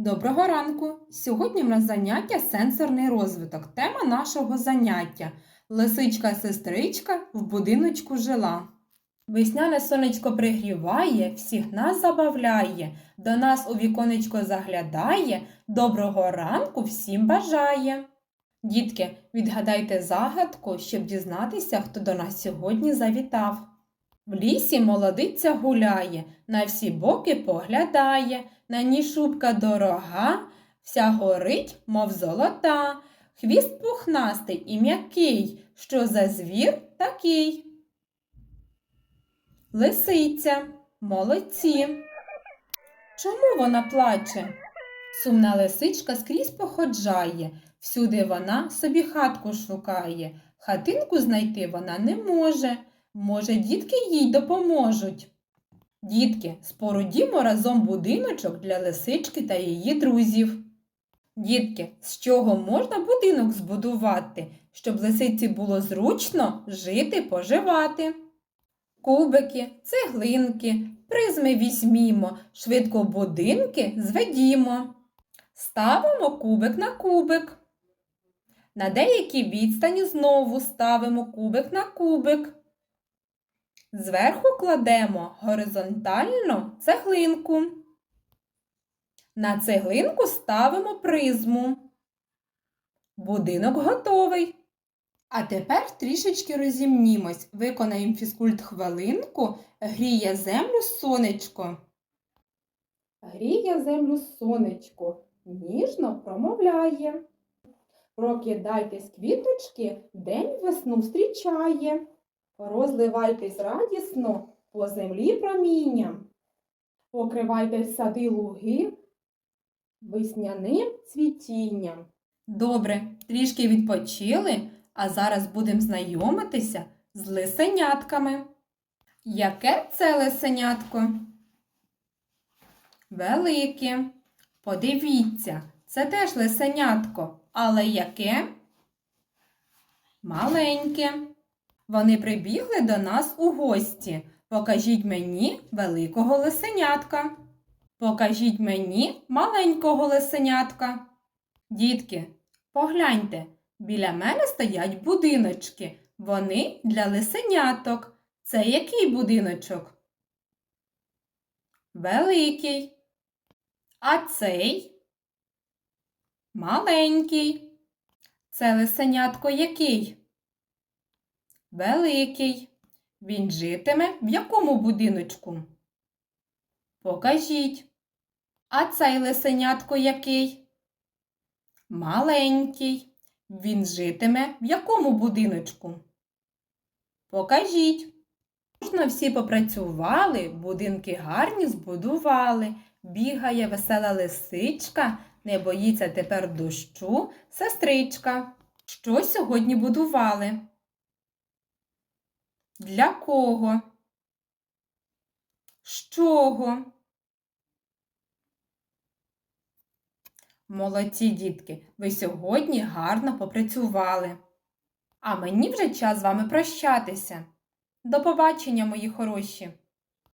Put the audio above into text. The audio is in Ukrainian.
Доброго ранку! Сьогодні в нас заняття сенсорний розвиток. Тема нашого заняття Лисичка-сестричка в будиночку жила. Весняне сонечко пригріває, всіх нас забавляє, до нас у віконечко заглядає, доброго ранку всім бажає. Дітки, відгадайте загадку, щоб дізнатися, хто до нас сьогодні завітав. В лісі молодиця гуляє, на всі боки поглядає, на ній шубка дорога, вся горить, мов золота, хвіст пухнастий і м'який, що за звір такий. Лисиця, молодці. Чому вона плаче? Сумна лисичка скрізь походжає, всюди вона собі хатку шукає, хатинку знайти вона не може. Може, дітки їй допоможуть. Дітки, спорудімо разом будиночок для лисички та її друзів. Дітки, з чого можна будинок збудувати, щоб лисиці було зручно жити, поживати? Кубики, цеглинки, призми візьмімо, швидко будинки зведімо. Ставимо кубик на кубик. На деякій відстані знову ставимо кубик на кубик. Зверху кладемо горизонтально цеглинку. На цеглинку ставимо призму. Будинок готовий. А тепер трішечки розімнімось. Виконаємо фізкульт хвилинку. Гріє землю сонечко. Гріє землю сонечко, ніжно промовляє. Прокидайтесь, квіточки, день весну зустрічає. Розливайтесь радісно по землі промінням. Покривайте сади луги весняним цвітінням. Добре, трішки відпочили, а зараз будемо знайомитися з лисенятками. Яке це лисенятко? Велике. Подивіться, це теж лисенятко, але яке? Маленьке. Вони прибігли до нас у гості. Покажіть мені великого лисенятка. Покажіть мені маленького лисенятка. Дітки, погляньте, біля мене стоять будиночки. Вони для лисеняток. Це який будиночок? Великий. А цей? Маленький. Це лисенятко який? Великий. Він житиме в якому будиночку? Покажіть. А цей лисенятко який? Маленький. Він житиме в якому будиночку? Покажіть. Можна всі попрацювали, будинки гарні збудували. Бігає весела лисичка, не боїться тепер дощу, сестричка. Що сьогодні будували? Для кого? З чого? Молодці дітки, ви сьогодні гарно попрацювали. А мені вже час з вами прощатися. До побачення, мої хороші!